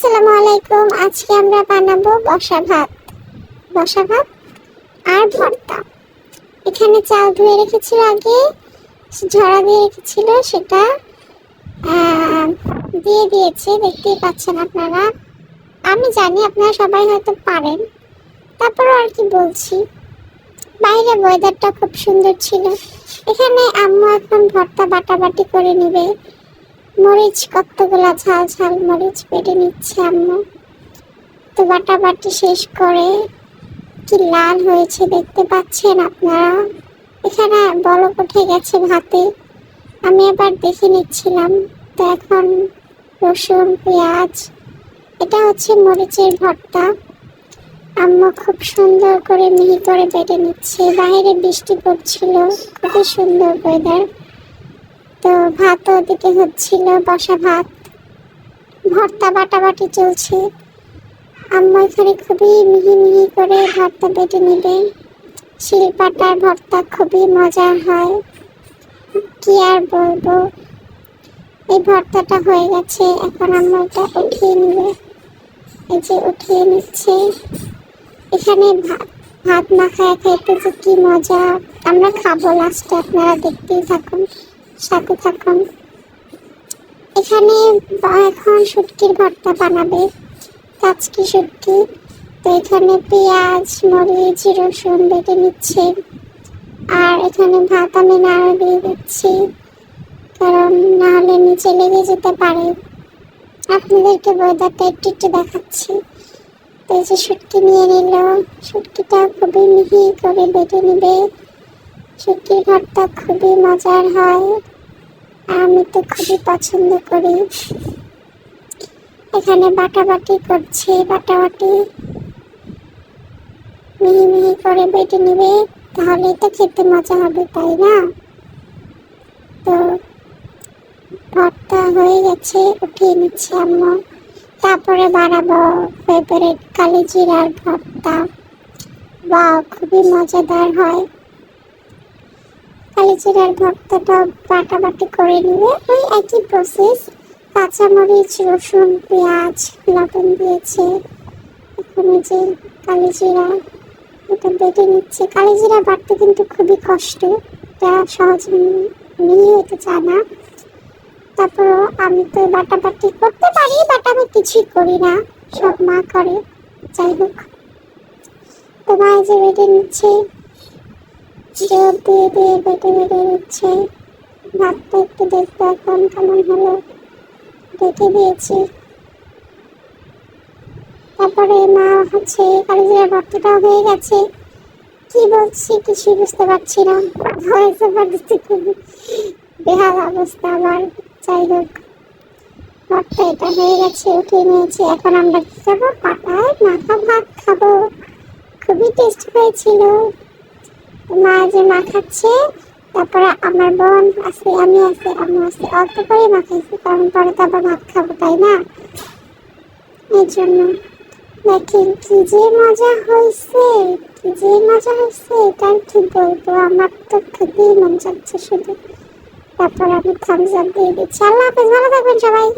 আসসালামু আলাইকুম। আজকে আমরা বানাবো বসা ভাত। বসা ভাত আর ভর্তা। এখানে চাল ধুয়ে রেখেছিল আগে, ঝরা দিয়ে রেখেছিল, সেটা দিয়ে দিয়েছে। দেখতেই পাচ্ছেন আপনারা। আমি জানি আপনারা সবাই হয়তো পারেন। তারপরও আর কি বলছি। বাইরে ওয়েদারটা খুব সুন্দর ছিল। এখানে আম্মু এখন ভর্তা বাটাবাটি করে নেবে। মরিচ, কতগুলা ঝাল ঝাল মরিচ পেটে নিচ্ছে আম্মু। তো বাটাবাটি শেষ করে কি লাল হয়েছে দেখতে পাচ্ছেন আপনারা? এখানে বলক উঠে গেছে ভাতে। আমি আবার দেখে নিচ্ছিলাম। তো এখন রসুন, পেঁয়াজ, এটা হচ্ছে মরিচের ভর্তা। আম্মা খুব সুন্দর করে মিহি করে বেটে নিচ্ছে। বাইরে বৃষ্টি পড়ছিল, খুবই সুন্দর ওয়েদার তো ভাত ওদিকে হচ্ছিল, বসা ভাত। ভর্তা বাটাবাটি চলছে। আম্মা এখানে খুবই মিহি মিহি করে ভর্তা বেটে নেবে। শিলপাটার ভর্তা খুবই মজার হয়। কি আর বলব? এই ভর্তাটা হয়ে গেছে, এখন আম্মা এটা উঠিয়ে নেবে। এই যে উঠিয়ে নিচ্ছে। এখানে ভাত ভাত মাখায় খাইতে যে কি মজা। আমরা খাব লাস্টে আপনারা দেখতেই থাকুন। সাথে থাকুন। এখানে এখন শুটকির ভর্তা বানাবে। কাচকি শুটকি? তো এখানে পেঁয়াজ, মরিচ, রসুন বেটে নিচ্ছে। আর এখানে ভাত আমি নাড়া দিয়ে দিচ্ছি। কারণ না হলে নিচে লেগে যেতে পারে। আপনাদেরকে ওয়েদারটা একটু একটু দেখাচ্ছি। তো এই যে শুটকি নিয়ে নিল। শুটকিটা খুবই মিহি করে বেটে নেবে। শুটকির ভর্তা খুবই মজার হয়। আমি তো খুবই পছন্দ করি। এখানে বাটাবাটি করছে, বাটাবাটি। মিহি মিহি করে বেটে নেবে তাহলে তো খেতে মজা হবে, তাই না? তো ভর্তা হয়ে গেছে, উঠিয়ে নিচ্ছে আম্মু। তারপরে বানাবো ফেভারিট কালি জিরার ভর্তা। বা খুবই মজাদার হয়। কালি জিরার ভর্তাটা বাটাবাটি করে নিবে ওই একই প্রসেস কাঁচামরিচ, রসুন, পেঁয়াজ, লবণ দিয়েছে। এখানে যে কালি জিরা এটা বেটে নিচ্ছে। কালি জিরা বাটতে কিন্তু খুবই কষ্ট। এটা সহজ নিয়ে হতে চায় না তারপর আমি তো বাটাবাটি করতে পারি, বাট আমি কিছুই করি না। সব মা করে। যাই হোক। তো মা যে বেটে নিচ্ছে জোর দিয়ে দিয়ে বেটে বেটে নিচ্ছে ভাতটা একটু দেখব এখন কেমন হলো, দেখে দিয়েছি। তারপরে মা হচ্ছে কালিজিরা ভর্তাটা হয়ে গেছে, কি বলছি কিছুই বুঝতে পারছি না। ভয়েস ওভার খুবই বেহাল অবস্থা আমার। যাই হোক ভর্তা এটা হয়ে গেছে, উঠিয়ে নিয়েছি। এখন আমরা কি খাব? পাটায় মাখা ভাত খাব। খুবই টেস্ট হয়েছিল। মা যে মাখাচ্ছে তারপরে আমার বোন আছে, আমি আছে আমি আছে, অল্প করে মাখাইছি কারণ পরে তো আবার ভাত খাব, তাই না? এই জন্য দেখেন কি যে মজা হয়েছে কি যে মজা হয়েছে এটা কি বলব, আমার তো খেতেই মন যাচ্ছে শুধু। তারপর আমি থামস আপ দিয়ে দিচ্ছি। আল্লাহ হাফেজ, ভালো থাকবেন সবাই।